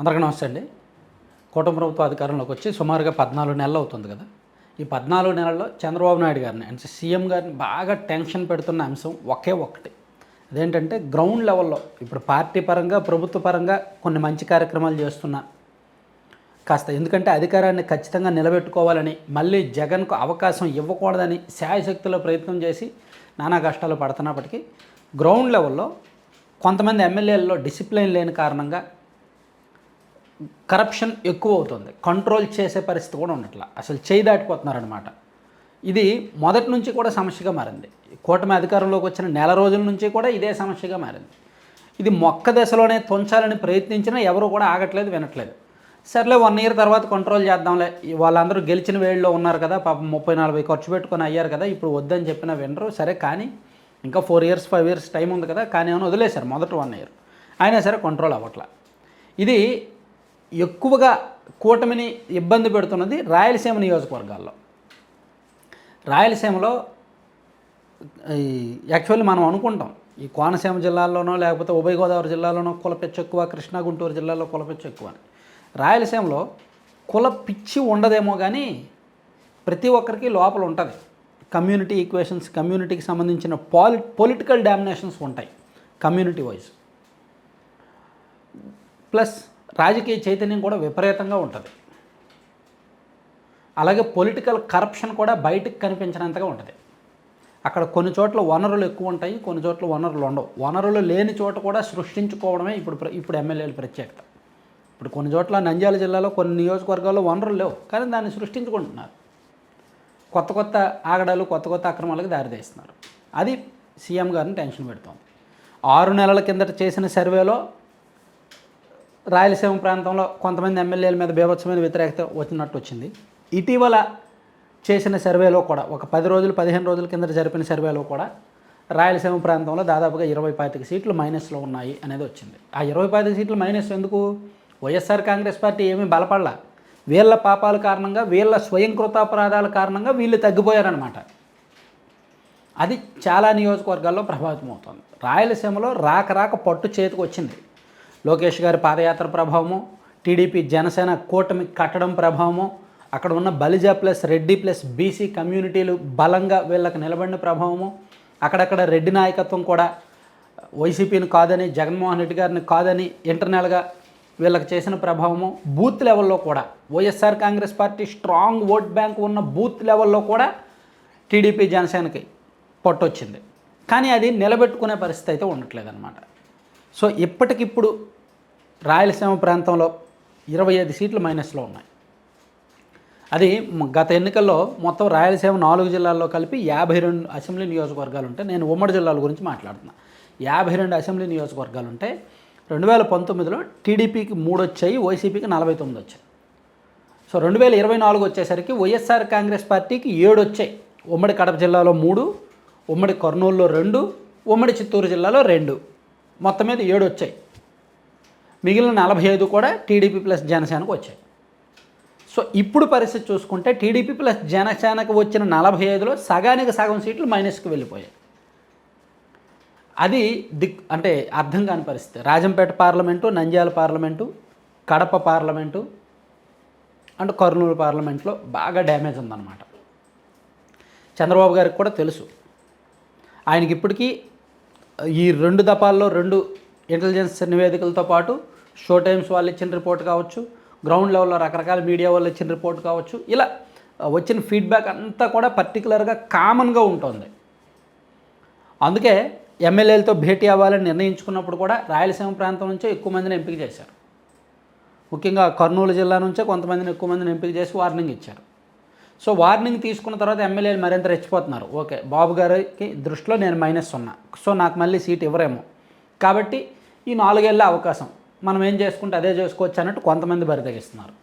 అందరికీ నమస్తే అండి. కూటమి ప్రభుత్వ అధికారంలోకి వచ్చి సుమారుగా పద్నాలుగు నెలలు అవుతుంది కదా. ఈ పద్నాలుగు నెలల్లో చంద్రబాబు నాయుడు గారిని అంటే సీఎం గారిని బాగా టెన్షన్ పెడుతున్న అంశం ఒకే ఒక్కటి. అదేంటంటే గ్రౌండ్ లెవెల్లో ఇప్పుడు పార్టీ పరంగా ప్రభుత్వ పరంగా కొన్ని మంచి కార్యక్రమాలు చేస్తున్నా కాస్త ఎందుకంటే అధికారాన్ని ఖచ్చితంగా నిలబెట్టుకోవాలని మళ్ళీ జగన్కు అవకాశం ఇవ్వకూడదని శాయశక్తిలో ప్రయత్నం చేసి నానా కష్టాలు పడుతున్నప్పటికీ గ్రౌండ్ లెవెల్లో కొంతమంది ఎమ్మెల్యేల్లో డిసిప్లిన్ లేని కారణంగా కరప్షన్ ఎక్కువ అవుతుంది కంట్రోల్ చేసే పరిస్థితి కూడా ఉండట్లా అసలు చేయి దాటిపోతున్నారనమాట ఇది మొదటి నుంచి కూడా సమస్యగా మారింది. కూటమి అధికారంలోకి వచ్చిన నెల రోజుల నుంచి కూడా ఇదే సమస్యగా మారింది. ఇది మొక్క దశలోనే తుంచాలని ప్రయత్నించినా ఎవరు కూడా ఆగట్లేదు వినట్లేదు. సర్లే వన్ ఇయర్ తర్వాత కంట్రోల్ చేద్దాంలే. వాళ్ళందరూ గెలిచిన వేళ్ళలో ఉన్నారు కదా పాపం ముప్పై నలభై ఖర్చు పెట్టుకొని అయ్యారు కదా ఇప్పుడు వద్దని చెప్పినా వినరు. సరే కానీ ఇంకా four years five years time ఉంది కదా కానీ ఏమైనా వదిలేశారు మొదటి వన్ ఇయర్ అయినా సరే కంట్రోల్ అవ్వట్లా. ఇది ఎక్కువగా కూటమిని ఇబ్బంది పెడుతున్నది రాయలసీమ నియోజకవర్గాల్లో. రాయలసీమలో ఈ యాక్చువల్లీ మనం అనుకుంటాం ఈ కోనసీమ జిల్లాల్లోనో లేకపోతే ఉభయ గోదావరి జిల్లాలోనో కుల పిచ్చి ఎక్కువ కృష్ణా గుంటూరు జిల్లాలో కుల పిచ్చి ఎక్కువ అని. రాయలసీమలో కుల పిచ్చి ఉండదేమో కానీ ప్రతి ఒక్కరికి లోపల ఉంటుంది. కమ్యూనిటీ ఈక్వేషన్స్ కమ్యూనిటీకి సంబంధించిన పాలి పొలిటికల్ డామినేషన్స్ ఉంటాయి కమ్యూనిటీ వైజ్. ప్లస్ రాజకీయ చైతన్యం కూడా విపరీతంగా ఉంటుంది. అలాగే పొలిటికల్ కరప్షన్ కూడా బయటకు కనిపించినంతగా ఉంటుంది. అక్కడ కొన్ని చోట్ల వనరులు ఎక్కువ ఉంటాయి కొన్ని చోట్ల వనరులు ఉండవు. వనరులు లేని చోట కూడా సృష్టించుకోవడమే ఇప్పుడు ఇప్పుడు ఎమ్మెల్యేల ప్రత్యేకత. ఇప్పుడు కొన్ని చోట్ల నంద్యాల జిల్లాలో కొన్ని నియోజకవర్గాల్లో వనరులు లేవు కానీ దాన్ని సృష్టించుకుంటున్నారు. కొత్త కొత్త ఆగడాలు కొత్త కొత్త అక్రమాలకు దారితీస్తున్నారు. అది సీఎం గారిని టెన్షన్ పెడుతోంది. ఆరు నెలల కిందట చేసిన సర్వేలో రాయలసీమ ప్రాంతంలో కొంతమంది ఎమ్మెల్యేల మీద బీభత్సమైన వ్యతిరేకత వచ్చినట్టు వచ్చింది. ఇటీవల చేసిన సర్వేలో కూడా ఒక పది రోజులు పదిహేను రోజుల కింద జరిపిన సర్వేలో కూడా రాయలసీమ ప్రాంతంలో దాదాపుగా ఇరవై పాతిక సీట్లు మైనస్లో ఉన్నాయి అనేది వచ్చింది. ఆ ఇరవై పాతిక సీట్లు మైనస్ ఎందుకు? వైఎస్ఆర్ కాంగ్రెస్ పార్టీ ఏమీ బలపడలా. వీళ్ళ పాపాల కారణంగా వీళ్ళ స్వయంకృతాపరాధాల కారణంగా వీళ్ళు తగ్గిపోయారనమాట అది చాలా నియోజకవర్గాల్లో ప్రభావితం అవుతుంది రాయలసీమలో రాక రాక పట్టు చేతికి వచ్చింది. లోకేష్ గారి పాదయాత్ర ప్రభావము టీడీపీ జనసేన కూటమి కట్టడం ప్రభావము అక్కడ ఉన్న Balija plus Reddy plus BC కమ్యూనిటీలు బలంగా వీళ్ళకి నిలబడిన ప్రభావము అక్కడక్కడ రెడ్డి నాయకత్వం కూడా వైసీపీని కాదని జగన్మోహన్ రెడ్డి గారిని కాదని ఇంటర్నల్గా వీళ్ళకి చేసిన ప్రభావము బూత్ లెవెల్లో కూడా YSR Congress party strong vote bank ఉన్న బూత్ లెవెల్లో కూడా టీడీపీ జనసేనకి పట్టొచ్చింది. కానీ అది నిలబెట్టుకునే పరిస్థితి అయితే ఉండట్లేదన్నమాట. సో ఇప్పటికిప్పుడు రాయలసీమ ప్రాంతంలో ఇరవై ఐదు సీట్లు మైనస్లో ఉన్నాయి. అది గత ఎన్నికల్లో మొత్తం రాయలసీమ నాలుగు జిల్లాల్లో కలిపి యాభై రెండు అసెంబ్లీ నియోజకవర్గాలు ఉంటే నేను ఉమ్మడి జిల్లాల గురించి మాట్లాడుతున్నా. యాభై రెండు అసెంబ్లీ నియోజకవర్గాలు ఉంటే రెండు వేల పంతొమ్మిదిలో టీడీపీకి మూడు వచ్చాయి వైసీపీకి నలభై తొమ్మిది వచ్చాయి. సో రెండు వేల ఇరవై నాలుగు వచ్చేసరికి వైఎస్ఆర్ కాంగ్రెస్ పార్టీకి ఏడు వచ్చాయి. ఉమ్మడి కడప జిల్లాలో మూడు ఉమ్మడి కర్నూలులో రెండు ఉమ్మడి చిత్తూరు జిల్లాలో రెండు. మొత్తం మీద ఏడు వచ్చాయి. మిగిలిన నలభై ఐదు కూడా టీడీపీ ప్లస్ జనసేనకు వచ్చాయి. సో ఇప్పుడు పరిస్థితి చూసుకుంటే టీడీపీ ప్లస్ జనసేనకు వచ్చిన నలభై ఐదులో సగానికి సగం సీట్లు మైనస్కి వెళ్ళిపోయాయి. అది దిక్ అంటే అర్థం కాని పరిస్థితి. Rajampet parliament Nandyal parliament Kadapa parliament and Kurnool పార్లమెంట్లో బాగా డ్యామేజ్ ఉందన్నమాట. చంద్రబాబు గారికి కూడా తెలుసు. ఆయనకి ఇప్పటికీ ఈ రెండు దపాల్లో రెండు ఇంటెలిజెన్స్ నివేదికలతో పాటు షో టైమ్స్ వాళ్ళు ఇచ్చిన రిపోర్ట్ కావచ్చు గ్రౌండ్ లెవెల్లో రకరకాల మీడియా వాళ్ళు ఇచ్చిన రిపోర్ట్ కావచ్చు ఇలా వచ్చిన ఫీడ్బ్యాక్ అంతా కూడా పర్టికులర్గా కామన్గా ఉంటుంది. అందుకే ఎమ్మెల్యేలతో భేటీ అవ్వాలని నిర్ణయించుకున్నప్పుడు కూడా రాయలసీమ ప్రాంతం నుంచే ఎక్కువ మందిని ఎంపిక చేశారు. ముఖ్యంగా కర్నూలు జిల్లా నుంచే కొంతమందిని ఎక్కువ మందిని ఎంపిక చేసి వార్నింగ్ ఇచ్చారు. సో వార్నింగ్ తీసుకున్న తర్వాత ఎమ్మెల్యేలు మరింత రెచ్చిపోతున్నారు. ఓకే బాబు గారికి దృష్టిలో నేను మైనస్ ఉన్నా సో నాకు మళ్ళీ సీట్ ఇవ్వరేమో. కాబట్టి ఈ నాలుగేళ్ళ అవకాశం. మనం ఏం చేసుకుంటే అదే చేసుకోవచ్చు అన్నట్టు కొంతమంది బరితెగిస్తున్నారు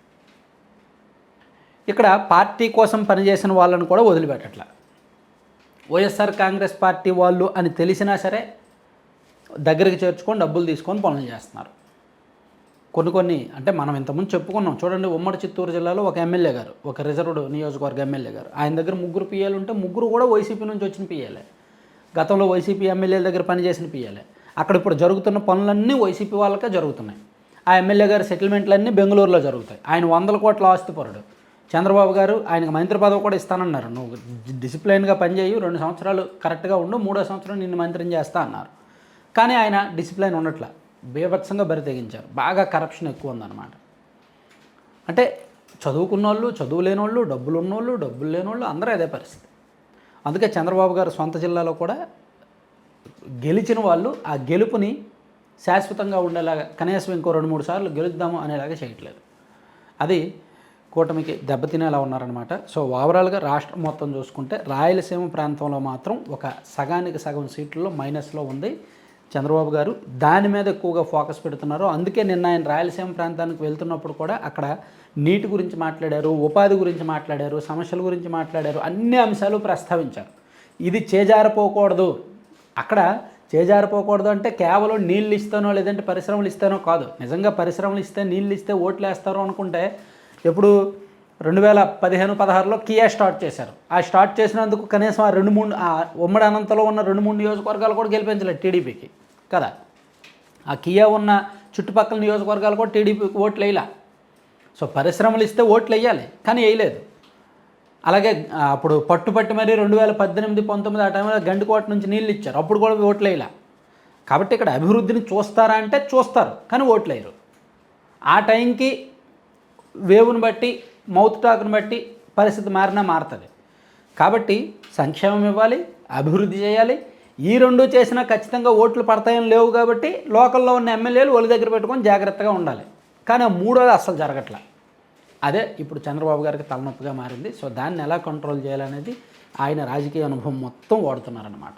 ఇక్కడ పార్టీ కోసం పనిచేసిన వాళ్ళని కూడా వదిలిపెట్టట్ల. వైఎస్ఆర్ కాంగ్రెస్ పార్టీ వాళ్ళు అని తెలిసినా సరే దగ్గరికి చేర్చుకొని డబ్బులు తీసుకొని పనులు చేస్తున్నారు. కొన్ని కొన్ని అంటే మనం ఇంతకుముందు చెప్పుకున్నాం. చూడండి ఉమ్మడి చిత్తూరు జిల్లాలో ఒక ఎమ్మెల్యే గారు ఒక రిజర్వ్డ్ నియోజకవర్గ ఎమ్మెల్యే గారు. ఆయన దగ్గర ముగ్గురు పిఎలు ఉంటే ముగ్గురు కూడా వైసీపీ నుంచి వచ్చిన పిఎలే గతంలో వైసీపీ ఎమ్మెల్యేల దగ్గర పనిచేసిన పిఎలే అక్కడ ఇప్పుడు జరుగుతున్న పనులన్నీ వైసీపీ వాళ్ళకే జరుగుతున్నాయి. ఆ ఎమ్మెల్యే గారి సెటిల్మెంట్లన్నీ బెంగళూరులో జరుగుతాయి. ఆయన వందల కోట్ల ఆస్తిపరుడు చంద్రబాబు గారు ఆయనకు మంత్రి పదవి కూడా ఇస్తానన్నారు. నువ్వు డిసిప్లైన్గా పనిచేయి రెండు సంవత్సరాలు కరెక్ట్గా ఉండు మూడో సంవత్సరం నిన్ను మంత్రిని చేస్తా అన్నారు. కానీ ఆయన డిసిప్లైన్ ఉండట్ల. బీభత్సంగా బరి తెగించారు. బాగా కరప్షన్ ఎక్కువ ఉందన్నమాట. అంటే చదువుకున్న వాళ్ళు చదువు లేని వాళ్ళు డబ్బులు ఉన్నోళ్ళు డబ్బులు లేని వాళ్ళు అందరూ అదే పరిస్థితి. అందుకే చంద్రబాబు గారు సొంత జిల్లాలో కూడా గెలిచిన వాళ్ళు ఆ గెలుపుని శాశ్వతంగా ఉండేలాగా కనీసం ఇంకో రెండు మూడు సార్లు గెలుద్దాము అనేలాగా చేయట్లేదు. అది కూటమికి దెబ్బతినేలా ఉన్నారనమాట సో ఓవరాల్గా రాష్ట్రం మొత్తం చూసుకుంటే రాయలసీమ ప్రాంతంలో మాత్రం ఒక సగానికి సగం సీట్లలో మైనస్లో ఉంది చంద్రబాబు గారు. దాని మీద ఎక్కువగా ఫోకస్ పెడుతున్నారు. అందుకే నిన్న ఆయన రాయలసీమ ప్రాంతానికి వెళ్తున్నప్పుడు కూడా అక్కడ నీటి గురించి మాట్లాడారు ఉపాధి గురించి మాట్లాడారు సమస్యల గురించి మాట్లాడారు అన్ని అంశాలు ప్రస్తావించారు. ఇది చేజారిపోకూడదు. అక్కడ చేజారిపోకూడదు అంటే కేవలం నీళ్ళు ఇస్తానో లేదంటే పరిశ్రమలు ఇస్తానో కాదు. నిజంగా పరిశ్రమలు ఇస్తే నీళ్ళు ఇస్తే ఓట్లు వేస్తారో అనుకుంటే ఎప్పుడు రెండు వేల పదిహేను పదహారులో కియా స్టార్ట్ చేశారు. ఆ స్టార్ట్ చేసినందుకు కనీసం ఆ రెండు మూడు ఆ ఉమ్మడి అనంతలో ఉన్న రెండు మూడు నియోజకవర్గాలు కూడా గెలిపించలేదు టీడీపీకి. కదా? ఆ కియా ఉన్న చుట్టుపక్కల నియోజకవర్గాలు కూడా టీడీపీకి ఓట్లు వేయలే సో పరిశ్రమలు ఇస్తే ఓట్లు వేయాలి కానీ వేయలేదు. అలాగే అప్పుడు పట్టుపట్టి మరి రెండు వేల పద్దెనిమిది పంతొమ్మిది ఆ టైంలో గండికోట నుంచి నీళ్ళు ఇచ్చారు. అప్పుడు కూడా ఓట్లు కాబట్టి ఇక్కడ అభివృద్ధిని చూస్తారా అంటే చూస్తారు కానీ ఓట్లేయరు. ఆ టైంకి వేవుని బట్టి మౌత్ టాక్ని బట్టి పరిస్థితి మారినా మారుతుంది. కాబట్టి సంక్షేమం ఇవ్వాలి అభివృద్ధి చేయాలి. ఈ రెండు చేసినా ఖచ్చితంగా ఓట్లు పడతాయని లేవు కాబట్టి లోకల్లో ఉన్న ఎమ్మెల్యేలు ఒళ్ళు దగ్గర పెట్టుకొని జాగ్రత్తగా ఉండాలి. కానీ ఆ మూడోది అస్సలు జరగట్లేదు అదే ఇప్పుడు చంద్రబాబు గారికి తలనొప్పిగా మారింది. సో దాన్ని ఎలా కంట్రోల్ చేయాలనేది ఆయన రాజకీయ అనుభవం మొత్తం వాడుతున్నారన్నమాట.